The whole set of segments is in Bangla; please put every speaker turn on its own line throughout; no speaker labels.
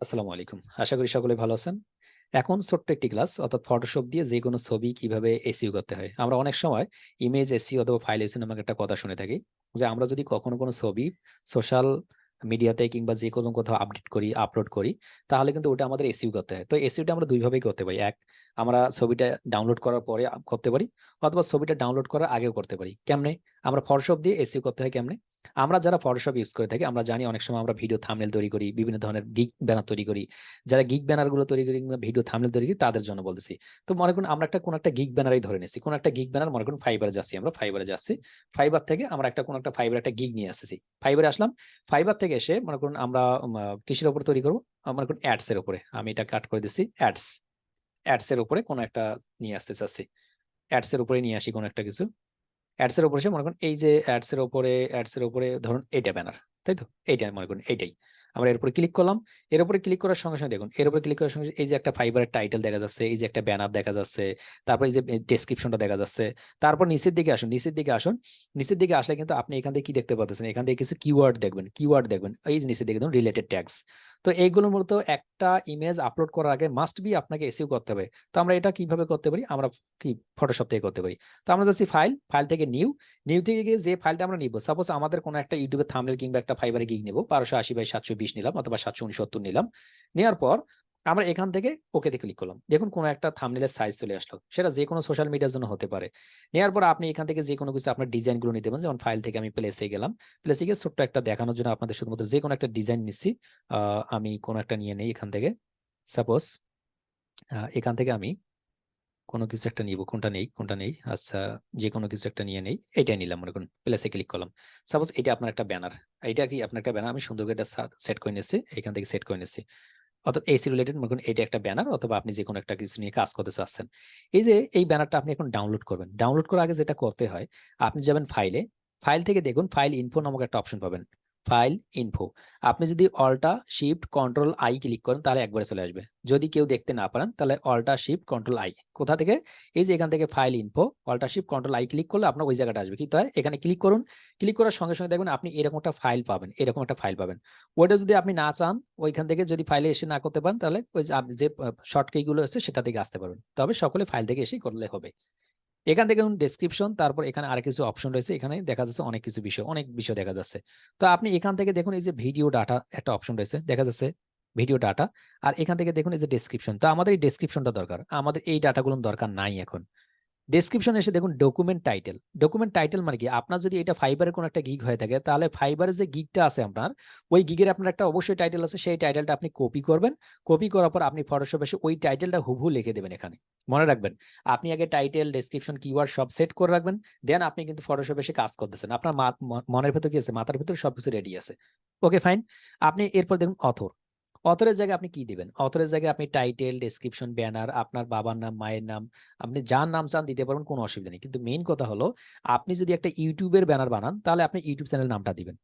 আসসালামু আলাইকুম। আশা করি সকলে ভালো আছেন। এখন ছোট্ট একটি ক্লাস অর্থাৎ ফটোশপ দিয়ে যেকোনো ছবি কীভাবে এসইও করতে হয়। আমরা অনেক সময় ইমেজ এসইও অথবা ফাইল এসইও নামক একটা কথা শুনে থাকি। যে আমরা যদি কখনো কোনো ছবি সোশ্যাল মিডিয়াতে কিংবা যেকোনো কোথাও আপডেট করি, আপলোড করি তাহলে কিন্তু ওটা আমাদের এসইও করতে হয়। তো এসইওটা আমরা ২ ভাবেই করতে পারি। এক আমরা ছবিটা ডাউনলোড করার পরে করতে পারি অথবা ছবিটা ডাউনলোড করার আগেও করতে পারি। কেমনে? আমরা ফটোশপ দিয়ে এসইও করতে হয় কেমনে? আমরা যারা ফটোশপ ইউজ করে থাকি আমরা জানি অনেক সময় আমরা ভিডিও থাম্বনেল তৈরি করি, বিভিন্ন ধরনের গিগ ব্যানার তৈরি করি। যারা গিগ ব্যানারগুলো তৈরি করি ভিডিও থাম্বনেল তৈরি করি তাদের জন্য বলতেছি। তো মনে করুন আমরা একটা কোনো একটা গিগ ব্যানারই ধরে নিচ্ছি। কোনো একটা গিগ ব্যানার মনে করুন ফাইবার যাচ্ছি আমরা, ফাইবার যাচ্ছি। ফাইবার থেকে আমরা একটা কোনো একটা ফাইবার একটা গিগ নিয়ে আসতেছি। ফাইবার আসলাম। ফাইবার থেকে এসে মনে করুন আমরা মা কিসের উপরে তৈরি করব মনে করুন অ্যাডস এর উপরে। আমি এটা কাট করে দিচ্ছি অ্যাডস। অ্যাডস এর উপরে কোনো একটা নিয়ে আসতে চাচ্ছি। অ্যাডস এর উপরে নিয়ে আসি কোনো একটা কিছু। অ্যাডস এর উপরে এসে মনে করেন এই যে অ্যাডস এর উপরে অ্যাডস এর উপরে ধরুন এইটা ব্যানার। তাই তো? এইটা মনে করুন এইটাই। আমরা এর উপরে ক্লিক করলাম। এর উপরে ক্লিক করার সঙ্গে, সঙ্গে দেখুন এর উপরে ক্লিক করার সঙ্গে এই যে একটা ফাইবারের টাইটেল দেখা যাচ্ছে, এই যে একটা ব্যানার দেখা যাচ্ছে। তারপর এই যে ডেসক্রিপশনটা দেখা যাচ্ছে। তারপর নিচের দিকে আসুন, নিচের দিকে আসুন। নিচের দিকে আসলে কিন্তু আপনি এখান থেকে কি দেখতে পারতেছেন? এখান থেকে কিছু কিওয়ার্ড দেখবেন, কিওয়ার্ড দেখবেন। এই যে নিচের দিকে দেখুন রিলেটেড ট্যাগস। তো এইগুলো মূলত একটা ইমেজ আপলোড করার আগে মাস্ট বি আপনাকে এসিউ করতে হবে। তো আমরা এটা কীভাবে করতে পারি? আমরা কি ফটোশপ থেকে করতে পারি। তো আমরা যাচ্ছি ফাইল, ফাইল থেকে নিউ, নিউ থেকে গিয়ে যে ফাইলটা আমরা নিব। সাপোজ আমাদের কোনো একটা ইউটিউবের থামলে কিংবা একটা ফাইবারে গিগ নিবো বারোশো আশি বাই 720 নিলাম অথবা 769 নিলাম। নেওয়ার পর আমরা এখান থেকে ওকেতে ক্লিক করলাম। দেখুন কোনো একটা থাম্বনেলের সাইজ চলে আসলো। সেটা যেকোনো সোশ্যাল মিডিয়ার জন্য হতে পারে। নেওয়ার পর আপনি এখান থেকে যে কোনো কিছু আপনার ডিজাইনগুলো নিতে পারেন। যেমন ফাইল থেকে আমি প্লেস গেলাম। প্লেস গিয়ে ছোট্ট একটা দেখানোর জন্য আপনাদের শুধুমাত্র যেকোনো একটা ডিজাইন নিচ্ছি। আমি কোনো একটা নিয়ে নেই এখান থেকে। সাপোজ এখান থেকে আমি কোনো কিছু একটা নিব। কোনটা নেই, কোনটা নেই। আচ্ছা যেকোনো কিছু একটা নিয়ে নেই। এইটাই নিলাম মনে করুন। প্লেস ক্লিক করলাম। সাপোজ এটা আপনার একটা ব্যানার। এইটা কি আপনার একটা ব্যানার আমি সুন্দর করে এটা সেট করে নিচ্ছি। এখান থেকে সেট করে নিচ্ছি। অর্থাৎ এসি রিলেটেড মনে এটা একটা ব্যানার অথবা আপনি যে কোনো একটা কিছু নিয়ে কাজ করতে চাচ্ছেন। এই যে এই ব্যানারটা আপনি এখন ডাউনলোড করবেন। ডাউনলোড করার আগে যেটা করতে হয়, আপনি যাবেন ফাইলে। ফাইল থেকে দেখুন ফাইল ইনফো নামক একটা অপশন পাবেন। File info. আপনি যদি alt shift control I click করেন তাহলে একবারে চলে আসবে। যদি কেউ দেখতে না পারেন তাহলে অল্টা শিফট কন্ট্রোল আই। কোথা থেকে? এই যে এখান থেকে file info, alt shift control I click করলে আপনার ওই জায়গাটা আসবে। কি তাই? এখানে ক্লিক করুন। ক্লিক করার সঙ্গে, সঙ্গে দেখবেন আপনি এরকম একটা ফাইল পাবেন। এরকম একটা ফাইল পাবেন। ওইটা যদি আপনি না চান, ওইখান থেকে যদি ফাইলে এসে না করতে পারেন তাহলে ওই যে আপনি যে আ শর্ট কি গুলো আছে সেটা থেকে আসতে পারবেন। তবে সকলে ফাইল থেকে এসেই করলে হবে। এখান থেকে ডেসক্রিপশন তারপর এখানে আর কিছু অপশন রয়েছে। এখানে দেখা যাচ্ছে অনেক কিছু বিষয়, অনেক বিষয় দেখা যাচ্ছে। তো আপনি এখান থেকে দেখুন এই যে ভিডিও ডাটা একটা অপশন রয়েছে। দেখা যাচ্ছে ভিডিও ডাটা। আর এখান থেকে দেখুন এই যে ডেসক্রিপশন। তো আমাদের এই ডেসক্রিপশনটা দরকার। আমাদের এই ডাটাগুলো দরকার নাই এখন। ডেসক্রিপশন এসে দেখুন ডকুমেন্ট টাইটেল। ডকুমেন্ট টাইটেল মানে কি? আপনার যদি এটা ফাইবার এর কোনো একটা গিগ হয়ে থাকে তাহলে ফাইবার এর যে গিগটা আছে আপনার, ওই গিগের আপনার একটা অবশ্যই টাইটেল আছে। সেই টাইটেলটা আপনি কপি করবেন। কপি করার পর আপনি ফটোশপ এসে ওই টাইটেলটা হুবহু লিখে দেবেন এখানে। মনে রাখবেন, আপনি আগে টাইটেল, ডেসক্রিপশন, কিওয়ার্ড সব সেট করে রাখবেন। দেন আপনি কিন্তু ফটোশপ এসে কাজ করতেছেন। আপনার মনের ভেতর কি আছে? মাথার ভেতর সবকিছু রেডি আছে। Okay fine. আপনি এরপর দেখুন অথর। অথরের জায়গায় আপনি কি দিবেন? অথরের জায়গায় আপনি টাইটেল, ডেসক্রিপশন, ব্যানার, আপনার বাবার নাম, মায়ের নাম, আপনি যার নাম চান দিতে পারবেন কোনো অসুবিধা নেই। কিন্তু মেইন কথা হলো আপনি যদি একটা এর ব্যানার বানান তাহলে আপনি ইউটিউব চ্যানেল নামটা দিবেন।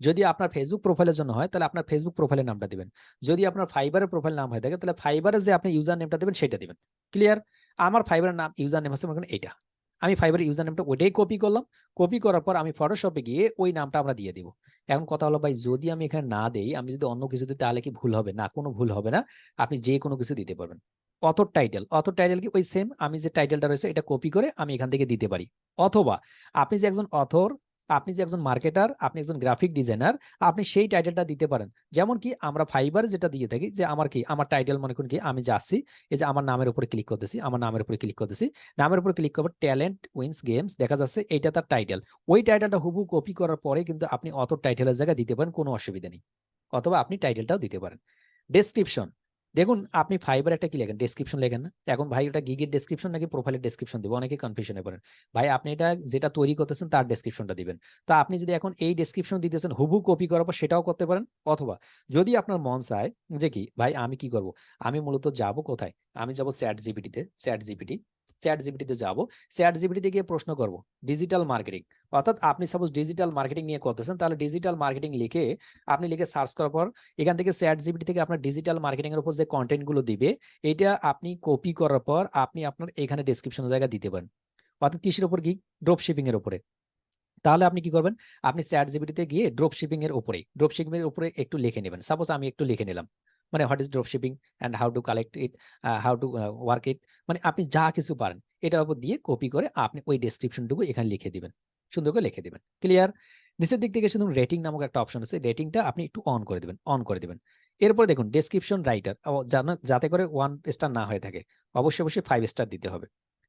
যদি আপনার ফেসবুক প্রোফাইলের জন্য হয় তাহলে আপনার Facebook প্রোফাইলের নামটা দিবেন। যদি আপনার ফাইবারের প্রোফাইল নাম হয়ে থাকে তাহলে ফাইবার এর যে আপনি ইউজার নেমটা দিবেন সেটা দিবেন। ক্লিয়ার? আমার ফাইবার এর নাম ইউজার নেম হচ্ছে এইটা। আমি ফাইবার ইউজার নামটা ওইটাই কপি করলাম। কপি করার পর আমি ফটোশপে গিয়ে ওই নামটা আমরা দিয়ে দিব। এখন কথা হলো ভাই যদি আমি এখানে না দেই, আমি যদি অন্য কিছু দিই তাহলে কি ভুল হবে? না, কোনো ভুল হবে না। আপনি যে কোনো কিছু দিতে পারবেন। অথর টাইটেল, অথর টাইটেল কি ওই সেম আমি যে টাইটেলটা রয়েছে এটা কপি করে আমি এখান থেকে দিতে পারি। অথবা আপনি যে একজন অথর, আপনি যে একজন মার্কেটার, আপনি একজন গ্রাফিক ডিজাইনার, আপনি সেই টাইটেলটা দিতে পারেন। যেমন কি আমরা ফাইবার যেটা দিয়ে থাকি যে আমার কি আমার টাইটেল মনে করুন কি আমি যাচ্ছি, এই যে আমার নামের উপরে ক্লিক করতেছি, আমার নামের উপরে ক্লিক করতেছি। নামের উপরে ক্লিক করব ট্যালেন্ট উইন্স গেমস দেখা যাচ্ছে এইটা তার টাইটেল। ওই টাইটেলটা হুবহু কপি করার পরে কিন্তু আপনি অত টাইটেলের জায়গায় দিতে পারেন কোনো অসুবিধা নেই। অথবা আপনি টাইটেলটাও দিতে পারেন। ডেসক্রিপশন দেখুন, আপনি ফাইবার একটা কি লেখেন? ডেসক্রিপশন লেখেন না? এখন ভাই ওটা গিগের ডেসক্রিপশন নাকি প্রোফাইলের ডেসক্রিপশন দেবো অনেকে কনফিউশন পড়েন। ভাই, আপনি এটা যেটা তৈরি করতেছেন তার ডেসক্রিপশনটা দিবেন। তো আপনি যদি এখন এই ডেসক্রিপশন দিতেছেন হুবু কপি করার পর সেটাও করতে পারেন। অথবা যদি আপনার মন চায় যে কি, ভাই আমি কি করব? আমি মূলত যাব কোথায়? আমি যাব জিপিটিতে স্যাট ChatGPT ChatGPT তে যাব। ChatGPT তে গিয়ে প্রশ্ন করব ডিজিটাল মার্কেটিং। অর্থাৎ আপনি সাপোজ ডিজিটাল মার্কেটিং নিয়ে করতেছেন তাহলে ডিজিটাল মার্কেটিং লিখে আপনি লিখে সার্চ করার পর এখান থেকে ChatGPT থেকে আপনার ডিজিটাল মার্কেটিং এর উপর যে কনটেন্টগুলো দিবে, এইটা আপনি কপি করার পর আপনি আপনার এখানে ডেসক্রিপশন জায়গায় দিতে পারেন। অর্থাৎ কিসের উপর গিগ? ড্রপ শিপিং এর উপরে। তাহলে আপনি কি করবেন? আপনি ChatGPT তে গিয়ে ড্রপ শিপিং এর উপরেই, ড্রপ শিপিং এর উপরে একটু লিখে নেবেন সাপোজ আমি একটু লিখে নিলাম। মানে what is drop shipping and how to collect it how to work it মানে আপনি যা কিছু পারেন, এটার উপর দিয়ে কপি করে আপনি ওই ডেসক্রিপশনটুকু এখানে লিখে দিবেন, সুন্দর করে লিখে দিবেন ক্লিয়ার নিচের দিক থেকে শুধু রেটিং নামক একটা অপশন আছে রেটিংটা আপনি একটু অন করে দেবেন অন করে দেবেন, এরপর দেখুন ডেসক্রিপশন রাইটার যাতে করে ওয়ান স্টার না হয়ে থাকে, অবশ্যই অবশ্যই ফাইভ স্টার দিতে হবে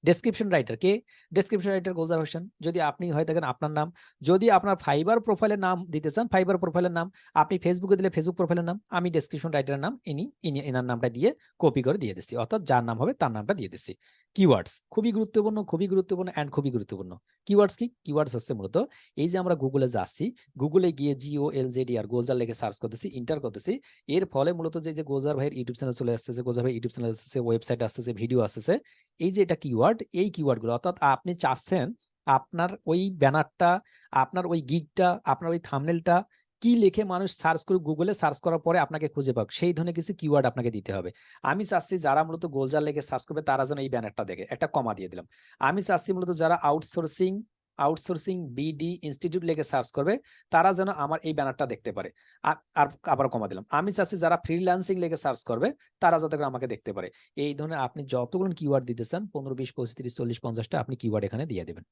ডেসক্রিপশন রাইটার কে? ডেসক্রিপশন রাইটার গোলজার হোসেন যদি আপনি হয়ে থাকেন আপনার নাম। যদি আপনার ফাইবার প্রোফাইলের নাম দিতে চান ফাইবার প্রোফাইলের নাম, আপনি ফেসবুকে দিলে ফেসবুক প্রোফাইলের নাম, আমি ডেসক্রিপশন রাইটারের নাম, ইনি ইনি, এনার নামটা দিয়ে কপি করে দিয়ে দিচ্ছি। অর্থাৎ যার নাম হবে তার নামটা দিয়ে দিচ্ছি। কিওয়ার্ডস খুবই গুরুত্বপূর্ণ খুবই গুরুত্বপূর্ণ অ্যান্ড খুবই গুরুত্বপূর্ণ। কিওয়ার্ডস কি? কিওয়ার্ডস হচ্ছে মূলত এই যে আমরা গুগলে যাচ্ছি গুগলে গিয়ে জিও এল জেডি আর গোলজার লেগে সার্চ করতেছি ইন্টার করতেছি। এর ফলে মূলত যে যে গোলজার ভাইয়ের ইউটিউব চ্যানেল চলে আসতেছে গোলজার ভাই ইউটিউব চ্যানেল আসতেছে ওয়েবসাইট আসতেছে ভিডিও আসতেছে, এই যে এটা কিওয়ার্ড এই কিওয়ার্ডগুলো অর্থাৎ আপনি চাচ্ছেন আপনার ওই ব্যানারটা আপনার ওই গিগটা আপনার ওই থামনেলটা কি লিখে মানুষ সার্চ করে গুগলে সার্চ করার পরে আপনাকে খুঁজে পাক। সেই ধরনের কিছু কিওয়ার্ড আপনাকে দিতে হবে। আমি চাচ্ছি যারা মূলত গোলজার লেগে সার্চ করবে তারা যেন এই ব্যানারটা দেখে। একটা কমা দিয়ে দিলাম। আমি চাচ্ছি মূলত যারা আউটসোর্সিং আউটসোর্সিং বিডি ইনস্টিটিউট লেগে সার্চ করবে, তারা যেন আমার এই ব্যানারটা দেখতে পারে। আর আবার কমা দিলাম। আমি চাচ্ছি যারা ফ্রিল্যান্সিং লেগে সার্চ করবে, তারা যাতে করে আমাকে দেখতে পারে। এই ধরনের আপনি যতগুলো কিওয়ার্ড দিতে চান, পনেরো, বিশ, পঁচিশ, তিরিশ, চল্লিশ, পঞ্চাশটা আপনি কিওয়ার্ড এখানে দিয়ে দেবেন।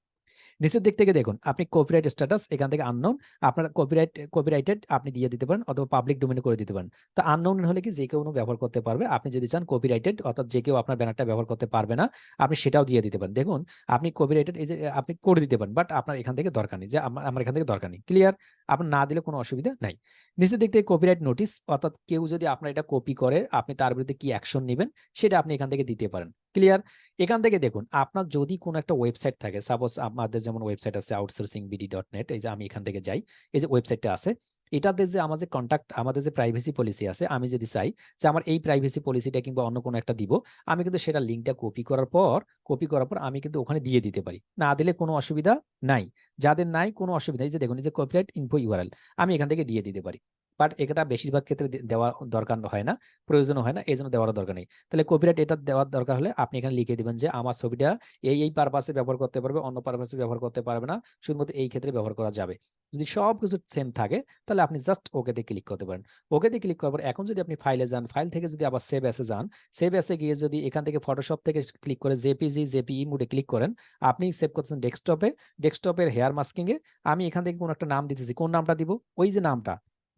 নিচের দিক থেকে দেখুন, আপনি কপিরাইট স্ট্যাটাস এখান থেকে আননোন আপনার কপিরাইট কপিরাইটেড আপনি দিয়ে দিতে পারেন অথবা পাবলিক ডোমেনে করে দিতে পারেন। তো আননোন হলে কি যে কেউ ব্যবহার করতে পারবে, আপনি যদি চান কপিরাইটেড অর্থাৎ যে কেউ আপনার ব্যানারটা ব্যবহার করতে পারবে না, আপনি সেটাও দিয়ে দিতে পারেন। দেখুন, আপনি কপিরাইটেড এই যে, আপনি করে দিতে পারেন বাট আপনার এখান থেকে দরকার নেই, যে আমার এখান থেকে দরকার নেই। ক্লিয়ার আপনার না দিলে কোনো অসুবিধা নাই। নিচের দিক থেকে কপিরাইট নোটিস অর্থাৎ কেউ যদি আপনার এটা কপি করে, আপনি তার বিরুদ্ধে কি অ্যাকশন নেবেন, সেটা আপনি এখান থেকে দিতে পারেন। ক্লিয়ার এখান থেকে দেখুন, আপনার যদি কোনো একটা ওয়েবসাইট থাকে সাপোজ আমাদের যেমন ওয়েবসাইট আছে আউটসোর্সিং বিডি ডট নেট এই যে আমি এখান থেকে যাই, এই যে ওয়েবসাইটটা আছে, এটাতে যে আমাদের কন্ট্যাক্ট আমাদের যে প্রাইভেসি পলিসি আছে, আমি যদি চাই যে আমার এই প্রাইভেসি পলিসিটা কিংবা অন্য কোনো একটা দিব, আমি কিন্তু সেটা লিঙ্কটা কপি করার পর কপি করার পর আমি কিন্তু ওখানে দিয়ে দিতে পারি। না দিলে কোনো অসুবিধা নাই। যাদের নাই, কোনো অসুবিধা এই যে দেখুন, এই যে কপিরাইট ইনফো ইউআরএল আমি এখান থেকে দিয়ে দিতে পারি। বাট এটা বেশিরভাগ ক্ষেত্রে দেওয়া দরকার হয় না প্রয়োজন হয় না এই জন্য দেওয়ার দরকার নেই। তাহলে কপিরাইট এটা দেওয়ার দরকার হলে আপনি এখানে লিখে দিবেন যে আমার ছবিটা এই এই পারপাসে ব্যবহার করতে পারবে, অন্য পারপাসে ব্যবহার করতে পারবে না, শুধুমাত্র এই ক্ষেত্রে ব্যবহার করা যাবে। যদি সব কিছু সেম থাকে, তাহলে আপনি জাস্ট ওকেতে ক্লিক করতে পারেন। ওকেতে ক্লিক করার পর এখন যদি আপনি ফাইলে যান ফাইল থেকে যদি আবার সেভ অ্যাসে যান সেভ অ্যাসে গিয়ে যদি এখান থেকে ফটোশপ থেকে ক্লিক করে জেপিজি জেপিই মুডে ক্লিক করেন, আপনি সেভ করছেন ডেস্কটপে ডেস্কটপের হেয়ার মাস্কিং এ, আমি এখান থেকে কোনো একটা নাম দিতেছি, কোন নামটা দিব? ওই যে নামটা।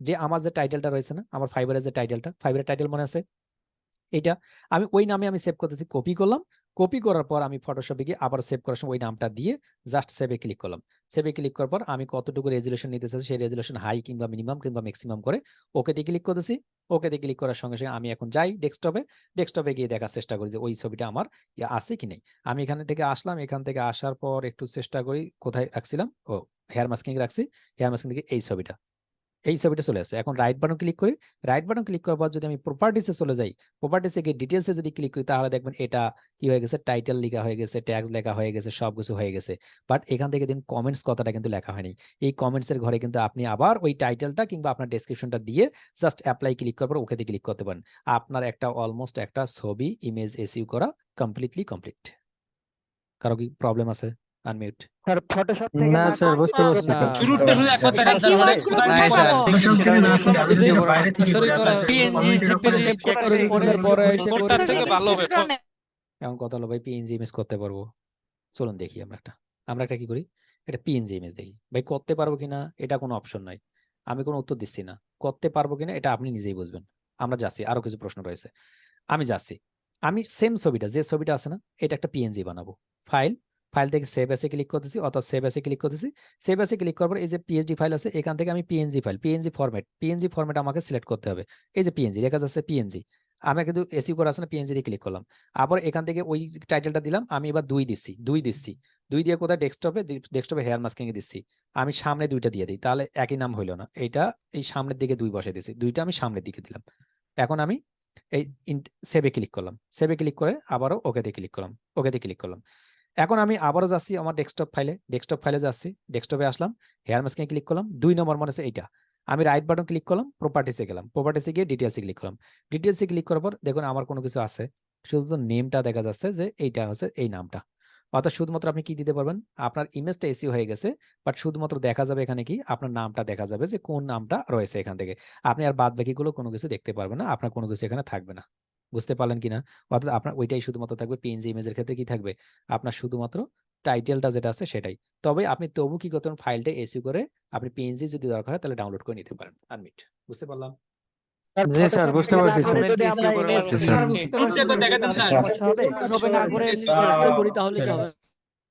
যে আমার যে টাইটেলটা রয়েছে না, আমার ফাইবারের যে টাইটেলটা ফাইবারের টাইটেল মনে আছে? এইটা। আমি ওই নামে আমি সেভ করতেছি কপি করলাম। কপি করার পর আমি ফটোশপে গিয়ে আবার সেভ করার সময় ওই নামটা দিয়ে জাস্ট সেভে ক্লিক করলাম। সেভে ক্লিক করার পর আমি কতটুকু রেজুলেশন নিতে চাই সেই রেজুলেশন হাই কিংবা মিনিমাম কিংবা ম্যাক্সিমাম করে ওকেতে ক্লিক করতেছি। ওকেতে ক্লিক করার সঙ্গে সঙ্গে আমি এখন যাই ডেস্কটপে ডেস্কটপে গিয়ে দেখার চেষ্টা করি যে ওই ছবিটা আমার ইয়ে আছে কি নেই। আমি এখান থেকে আসলাম, এখান থেকে আসার পর একটু চেষ্টা করি কোথায় রাখছিলাম? ও হেয়ার মাস্কিং রাখছি। হেয়ার মাস্কিং থেকে এই ছবিটা। এই ছবিটা চলে আসছে। এখন রাইট বাটন ক্লিক করি। রাইট বাটন ক্লিক করার পর যদি আমি প্রপার্টিসে চলে যাই প্রপার্টিসে গিয়ে ডিটেলসে যদি ক্লিক করি, তাহলে দেখবেন এটা কি হয়ে গেছে? টাইটেল লেখা হয়ে গেছে ট্যাগস লেখা হয়ে গেছে সব কিছু হয়ে গেছে। বাট এখান থেকে দিন কমেন্টস কথাটা কিন্তু লেখা হয়নি। এই কমেন্টস এর ঘরে কিন্তু আপনি আবার ওই টাইটেলটা কিংবা আপনার ডেসক্রিপশনটা দিয়ে জাস্ট অ্যাপ্লাই ক্লিক করার পর ওকেতে ক্লিক করতে পারেন। আপনার একটা অলমোস্ট একটা ছবি ইমেজ এসইউ করা কমপ্লিটলি কমপ্লিট কারও কি প্রবলেম আছে? আনমিউট
স্যার ফটোশপ থেকে
না স্যার বুঝতে পারছি স্যার
শুরুটা শুধু দেখান স্যার, ফটোশপ থেকে না স্যার, আমি
Keyword
বাইরে থেকে করে উপরে
JPG
check করে
পরে এসে
থেকে ভালো হবে।
এখন কথা হলো ভাই পিএনজি ইমেজ করতে পারব। চলুন দেখি আমরা একটা। আমরা একটা কি করি? এটা পিএনজি ইমেজ দেখি। ভাই করতে পারব কিনা? এটা কোনো অপশন নাই। আমি কোনো উত্তর দিচ্ছি না। করতে পারব কিনা? এটা আপনি নিজেই বুঝবেন। আমরা যাচ্ছি। আরও কিছু প্রশ্ন রয়েছে। আমি যাচ্ছি। আমি সেম ছবিটা যে ছবিটা আছে না এটা একটা পিএনজি বানাবো। ফাইল ফাইল থেকে সেভ এসে ক্লিক করতেছি, অর্থাৎ সেভ এসে ক্লিক করতেছি। সেভ এসে ক্লিক করার পর এই যে পিএইচডি ফাইল আছে, এখান থেকে আমি PNG file PNG format PNG format আমাকে সিলেক্ট করতে হবে। এই যে পিএনজি দেখা যাচ্ছে পিএনজি আমি কিন্তু এসি করা না পিএনজি দিয়ে ক্লিক করলাম। আবার এখান থেকে ওই টাইটেলটা দিলাম, আমি এবার দুই দিচ্ছি দুই দিচ্ছি। দুই দিয়ে কোথায়? ডেস্কটপে ডেস্কটপে হেয়ার মাস্কিং এ দিচ্ছি। আমি সামনে দুইটা দিয়ে দিই, তাহলে একই নাম হইল না। এটা এই সামনের দিকে দুই বসে দিচ্ছি দুইটা আমি সামনের দিকে দিলাম। এখন আমি এই সেভে ক্লিক করলাম। সেভে ক্লিক করে আবারও ওকেতে ক্লিক করলাম ওকেতে ক্লিক করলাম। এখন আমি আবারও যাচ্ছি আমার ডেস্কটপ ফাইলে ডেস্কটপ ফাইলে যাচ্ছি ডেস্কটপে আসলাম হেয়ার মাস্কিং ক্লিক করলাম, দুই নম্বর মনে হচ্ছে এইটা। আমি রাইট বাটন ক্লিক করলাম প্রপার্টিসে গেলাম। প্রপার্টিসে গিয়ে ডিটেলসে ক্লিক করলাম। ডিটেলসে ক্লিক করার পর দেখুন আমার কোনো কিছু আছে। শুধু নেমটা দেখা যাচ্ছে যে এইটা হচ্ছে এই নামটা। অর্থাৎ শুধুমাত্র আপনি কি দিতে পারবেন? আপনার ইমেজটা এসি হয়ে গেছে বাট শুধুমাত্র দেখা যাবে এখানে কি? আপনার নামটা দেখা যাবে যে কোন নামটা রয়েছে এখান থেকে। আপনি আর বাদ বাকিগুলো কোনো কিছু দেখতে পারবেন না, আপনার কোনো কিছু এখানে থাকবে না। বুঝতে পারলেন কিনা? অর্থাৎ আপনার ওইটাই শুধুমাত্র থাকবে পিএনজি ইমেজের ক্ষেত্রে কি থাকবে? আপনার শুধুমাত্র টাইটেলটা যেটা আছে সেটাই। তবে আপনি তবু কি করতে ফাইলটা এসিও করে আপনি পিএনজি যদি দরকার হয় তাহলে ডাউনলোড করে নিতে পারেন। আনমিট বুঝতে পারলাম?
জি স্যার বুঝতে পারছি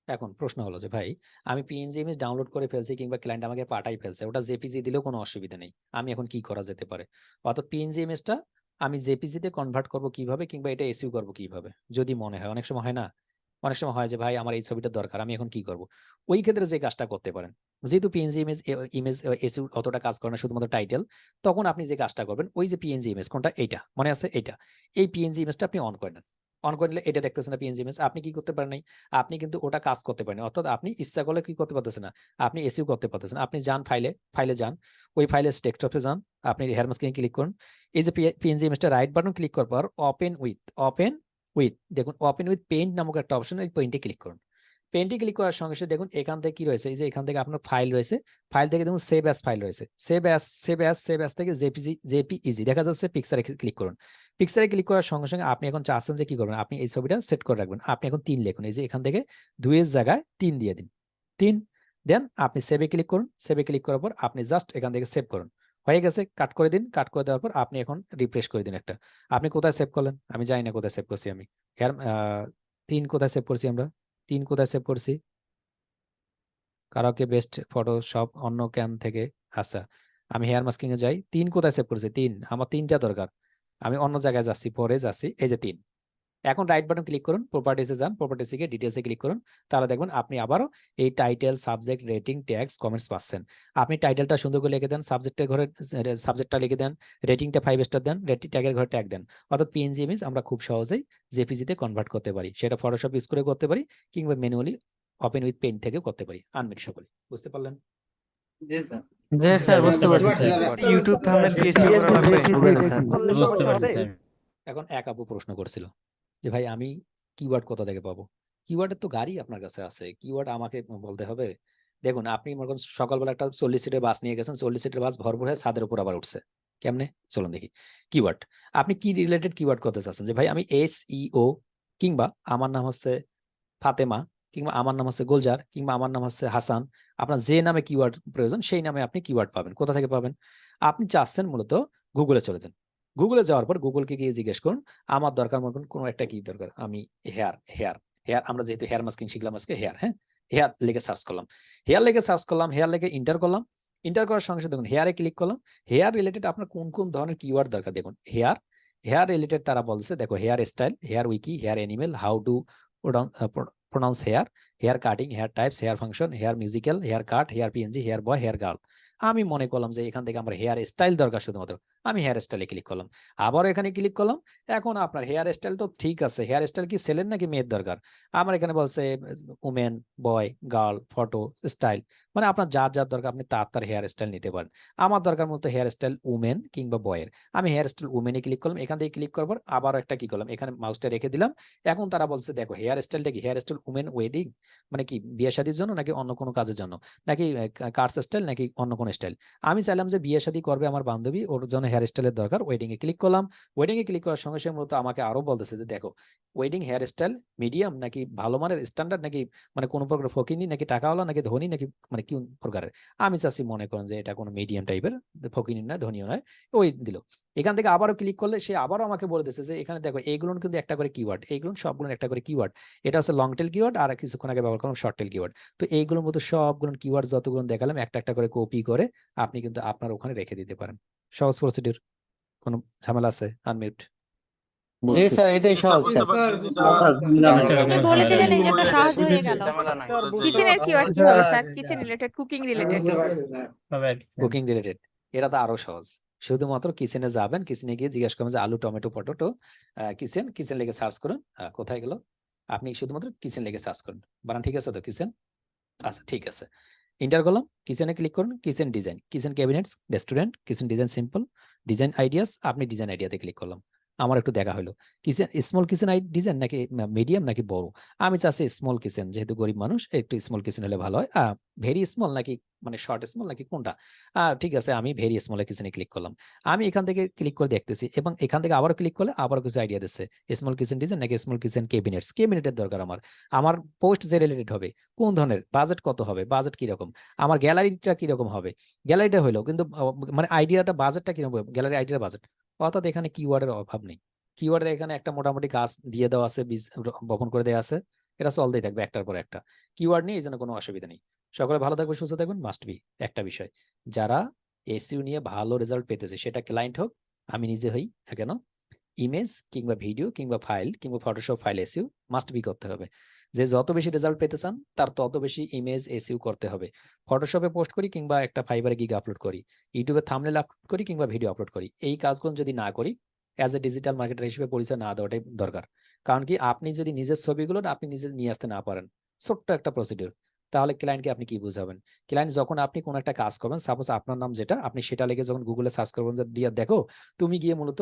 এখন প্রশ্ন হলো যে ভাই আমি পিএনজি ইমেজ ডাউনলোড করে ফেলছি কিংবা ক্লায়েন্ট আমাকে পাঠাই ফেলছে ওটা জেপিজি দিলেও কোনো অসুবিধা নেই। আমি এখন কি করা যেতে পারে? অর্থাৎ পিএনজি ইমেজটা আমি জেপিজি তে কনভার্ট করব কীভাবে কিংবা এটা এসইউ করব কীভাবে? যদি মনে হয়। অনেক সময় হয় না? অনেক সময় হয় যে, ভাই, আমার এই ছবিটা দরকার, আমি এখন কি করব? ওই ক্ষেত্রে যে কাজটা করতে পারেন। যেহেতু পিএনজি ইমেজ ইমেজ এসইউ অতটা কাজ করে না, শুধুমাত্র টাইটেল তখন আপনি যে কাজটা করবেন, ওই যে পিএনজি ইমেজ কোনটা? এইটা। মনে আছে? এইটা। এই পিএনজি ইমেজটা আপনি অন করে নেন। অন করে নিলে এটা দেখতেছেন না পিএনজি ইমেজ আপনি কি করতে পারেন নাই? আপনি কিন্তু ওটা কাজ করতে পারেন অর্থাৎ আপনি ইচ্ছা করলে কি করতে পারতেছেন না? আপনি এসিও করতে পারতেছেন। আপনি যান ফাইলে ফাইলে যান। ওই ফাইলে ডেস্কটপে যান। আপনি হেয়ার মাস্কিং ক্লিক করুন। এই যে পিএনজি ইমেজটা রাইট বাটন ক্লিক করার পর ওপেন উইথ ওপেন উইথ দেখুন ওপেন উইথ পেইন্ট নামক একটা অপশন ওই পেইন্টে ক্লিক করুন। পেইন্টে ক্লিক করার সঙ্গে সঙ্গে দেখুন, এখান থেকে কি রয়েছে? এই যে এখান থেকে আপনার ফাইল রয়েছে। ফাইল থেকে দেখুন সেভ অ্যাস ফাইল রয়েছে। Save as save as save as থেকে জেপিজি জেপিইজি দেখা যাচ্ছে পিকচারে ক্লিক করুন। পিকচারে ক্লিক করার সঙ্গে সঙ্গে আপনি এখন চাচ্ছেন যে কি করবেন? আপনি এই ছবিটা সেট করে রাখবেন। আপনি এখন তিন লিখুন। এই যে এখান থেকে দুইয়ের জায়গায় তিন দিয়ে দিন। তিন দেন আপনি সেভে ক্লিক করুন। সেভে ক্লিক করার পর আপনি জাস্ট এখান থেকে সেভ করুন। হয়ে গেছে কাট করে দিন। কাট করে দেওয়ার পর আপনি এখন রিফ্রেশ করে দিন একটা। আপনি কোথায় সেভ করলেন? আমি জানি না কোথায় সেভ করছি আমি। তিন কোথায় সেভ করছি আমরা? তিন কোথায় সেভ করছি? কারাওকে বেস্ট ফটো সব অন্য ক্যান থেকে আচ্ছা আমি হেয়ার মাস্কিং এ যাই, তিন কোথায় সেভ করছি? তিন, আমার তিনটা দরকার। আমি অন্য জায়গায় যাচ্ছি, পরে যাচ্ছি, এই যে তিন। এখন রাইট বাটন ক্লিক করুন প্রপার্টিসে যান প্রপার্টিসে গিয়ে ডিটেলসে ক্লিক করুন তাহলে দেখবেন আপনি আবারও এই title subject rating tags comments পাচ্ছেন আপনি টাইটেলটা সুন্দর করে লিখে দেন সাবজেক্টের ঘরে সাবজেক্টটা লিখে দেন রেটিংটা ফাইভ স্টার দেন রেটিং ট্যাগের ঘরে ট্যাগ দেন অর্থাৎ পিএনজি ইমেজ আমরা খুব সহজেই জেপিজিতে কনভার্ট করতে পারি সেটা ফটোশপ ইউজ করে করতে পারি কিংবা ম্যানুয়ালি ওপেন উইথ পেন থেকে করতে পারি আনমিট সকলে বুঝতে পারলেন
জি স্যার বুঝতে পারছি ইউটিউব থাম্বনেল কি এসিও করা লাগবে হবে না স্যার
বুঝতে পারছি
এখন এক আপু প্রশ্ন করছিল যে, ভাই, আমি কিওয়ার্ড কোথা থেকে পাবো? কিওয়ার্ডের তো গাড়ি আপনার কাছে আছে। কিওয়ার্ড আমাকে বলতে হবে, দেখুন, আপনি মনে করেন সকালবেলা একটা চল্লিশ সিটের বাস নিয়ে গেছেন, চল্লিশ সিটের বাস ভরপুর হয়ে ছাদের উপর আবার উঠছে। কেমনে? চলুন দেখি। কিওয়ার্ড আপনি কি রিলেটেড কিওয়ার্ড করতে চাচ্ছেন? যে, ভাই, আমি এস ও কিংবা আমার নাম হচ্ছে ফাতেমা কিংবা আমার নাম হচ্ছে গোলজার কিংবা আমার নাম হচ্ছে হাসান। আপনার যে নামে কিওয়ার্ড প্রয়োজন, সেই নামে আপনি কিওয়ার্ড পাবেন। কোথা থেকে পাবেন? আপনি চাচ্ছেন মূলত গুগলে চলে যান। গুগলে যাওয়ার পর গুগলকে গিয়ে জিজ্ঞেস করুন, আমার দরকার মনে করুন কোনো একটা কি দরকার? আমি হেয়ার হেয়ার হেয়ার আমরা যেহেতু হেয়ার মাস্কিং শিখলাম আজকে হেয়ার হ্যাঁ? হেয়ার লেগে সার্চ করলাম। হেয়ার লেগে সার্চ করলাম হেয়ার লেগে ইন্টার করলাম। ইন্টার করার সঙ্গে সঙ্গে দেখুন হেয়ারে ক্লিক করলাম। হেয়ার রিলেটেড আপনার কোন কোন ধরনের কিওয়ার্ড দরকার? দেখুন হেয়ার হেয়ার রিলেটেড তারা বলছে, দেখো hair style hair wiki hair animal how to pronounce hair hair cutting hair types hair function hair musical hair cut hair PNG hair boy hair girl আমি মনে করলাম যে এখান থেকে আমার হেয়ার স্টাইল দরকার শুধুমাত্র। আমি হেয়ার স্টাইলে ক্লিক করলাম। আবার এখানে ক্লিক করলাম, এখন আপনার হেয়ার স্টাইল তো ঠিক আছে। হেয়ার স্টাইল কি ছেলের নাকি মেয়ের দরকার? আমার এখানে বলছে women boy girl photo style মানে আপনার যার যার দরকার, আপনি তার তার হেয়ার স্টাইল নিতে পারেন। আমার দরকার মতো হেয়ার স্টাইল উমেন কিংবা বয়ের আমি হেয়ার স্টাইল উমেনে ক্লিক করলাম, এখান থেকে ক্লিক করার আবার একটা কি করলাম, এখানে মাউসটা রেখে দিলাম। এখন তারা বলছে, দেখো হেয়ার স্টাইলটা কি? হেয়ার স্টাইল উমেন ওয়েডিং মানে কি, বিয়ে শাদির জন্য নাকি অন্য কোনো কাজের জন্য? নাকি কার্স স্টাইল নাকি অন্য কোনো স্টাইল আমি চাইলাম যে বিয়ে শাদী করবে আমার বান্ধবী, ওর জন্য হেয়ার স্টাইলের দরকার। ওয়েডিং এ ক্লিক করলাম। ওয়েডিং এ ক্লিক করার সঙ্গে সঙ্গে মূলত আমাকে আরও বলতেছে যে, দেখো ওয়েডিং হেয়ার স্টাইল মিডিয়াম নাকি ভালো মানের স্ট্যান্ডার্ড নাকি মানে কোনো প্রকার ফকিনি নাকি টাকাওয়ালা নাকি ধনী নাকি মানে কি প্রকারের? আমি চাচ্ছি মনে করেন যে এটা কোনো মিডিয়াম টাইপের ফকিনি নয় ধনীও নয়, ওই দিল। এখান থেকে আবারও ক্লিক করলে সে আবারও আমাকে বলে দিচ্ছে যে, এখানে দেখো এইগুলো কিন্তু একটা করে কিওয়ার্ড এইগুলো সবগুলো একটা করে কিওয়ার্ড এটা হচ্ছে লং টেল কিওয়ার্ড আর কিছুক্ষণ আগে ব্যবহার করলাম শর্ট টেল কিওয়ার্ড তো এইগুলোর মতো সবগুলো কিওয়ার্ড যতগুলো দেখালাম, একটা একটা করে কপি করে আপনি কিন্তু আপনার ওখানে রেখে দিতে পারেন। সহজ প্রসিডিউর কোনো ঝামেলা আছে? আনমিউট
জি স্যার এটাই সহজ স্যার।
আপনি বলে দিলেন এই জন্য সহজ হয়ে গেল।
কিচেনের কিওয়ার্ড কি হবে sir? Kitchen related cooking related.
Cooking related এটা তো আরও সহজ। শুধুমাত্র কিচেনে যাবেন কিচেনে গিয়ে জিজ্ঞেস করবেন যে আলু টমেটো পটেটো কিচেন কিচেন লেগে সার্চ করুন কোথায় গেল? আপনি শুধুমাত্র কিচেন লেগে সার্চ করুন। বানান ঠিক আছে তো কিচেন? আচ্ছা ঠিক আছে। ইন্টার করলাম কিচেনে ক্লিক করুন kitchen design kitchen cabinets restaurant kitchen design simple design ideas আপনি ডিজাইন আইডিয়াতে ক্লিক করলাম। আমার একটু দেখা হলো kitchen small kitchen I design নাকি মিডিয়াম নাকি বড়? আমি চাচ্ছি স্মল কিচেন যেহেতু গরিব মানুষ, একটু স্মল কিচেন হলে ভালো হয়। ভেরি স্মল নাকি মানে শর্ট স্মল নাকি কোনটা? ঠিক আছে, আমি ভেরি স্মল কিচেনে ক্লিক করলাম। আমি এখান থেকে ক্লিক করে দেখতেছি এবং এখান থেকে আবার ক্লিক করলে আবার কিছু আইডিয়া দিচ্ছে। স্মল কিচেন ডিজাইন নাকি স্মল কিচেন কেবিনেটস কেবিনেটের দরকার আমার। আমার পোস্ট যে রিলেটেড হবে, কোন ধরনের বাজেট কত হবে বাজেট কীরকম? আমার গ্যালারিটা কীরকম হবে? গ্যালারিটা হলো কিন্তু মানে আইডিয়াটা বাজেটটা কীরকম গ্যালারি আইডিয়ার বাজেট অর্থাৎ এখানে কিওয়ার্ডের অভাব নেই। কিওয়ার্ডের এখানে একটা মোটামুটি কাজ দিয়ে দেওয়া আছে, বীজ বপন করে দেওয়া আছে। এটা চলতেই থাকবে একটার পর একটা। কিওয়ার্ড নিয়ে এই জন্য কোনো অসুবিধা নেই। সকলে ভালো থাকবে, সুস্থ থাকবেন মাস্ট বি একটা বিষয়। যারা এসইউ নিয়ে ভালো রেজাল্ট পেতেছে, সেটা ক্লায়েন্ট হোক, আমি নিজে হই না? কেন ইমেজ কিংবা ভিডিও কিংবা ফাইল কিংবা Photoshop file SEO must be করতে হবে। যে যত বেশি রেজাল্ট পেতে চান, তার তত বেশি ইমেজ এসিউ করতে হবে। ফটোশপে পোস্ট করি কিংবা একটা ফাইবারে গিগ আপলোড করি। ইউটিউবে থামলে আপলোড করি কিংবা ভিডিও আপলোড করি। এই কাজগুলো যদি না করি অ্যাজ এ ডিজিটাল মার্কেটার হিসেবে পরিচয় না দেওয়াটাই দরকার। কারণ কি, আপনি যদি নিজের ছবিগুলো আপনি নিজে নিয়ে আসতে না পারেন, ছোট্ট একটা প্রসিডিউর তাহলে ক্লায়েন্টকে আপনি কি বুঝাবেন? ক্লায়েন্ট যখন আপনি কোনো একটা কাজ করবেন সাপোজ আপনার নাম যেটা, আপনি সেটা লেগে যখন গুগলে সার্চ করবেন যে, দিয়া দেখো, তুমি গিয়ে মূলত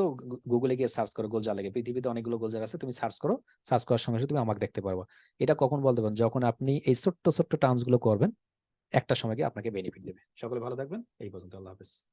গুগলে গিয়ে সার্চ করো গোলজার লাগে। পৃথিবীতে অনেকগুলো গোলজার আছে, তুমি সার্চ করো সার্চ করার সঙ্গে তুমি আমাকে দেখতে পারব। এটা কখন বলতে পারেন? যখন আপনি এই ছোট্ট ছোট্ট টার্মসগুলো করবেন, একটা সময়কে আপনাকে বেনিফিট দেবে। সকলে ভালো থাকবেন। এই পর্যন্ত আল্লাহ হাফেজ।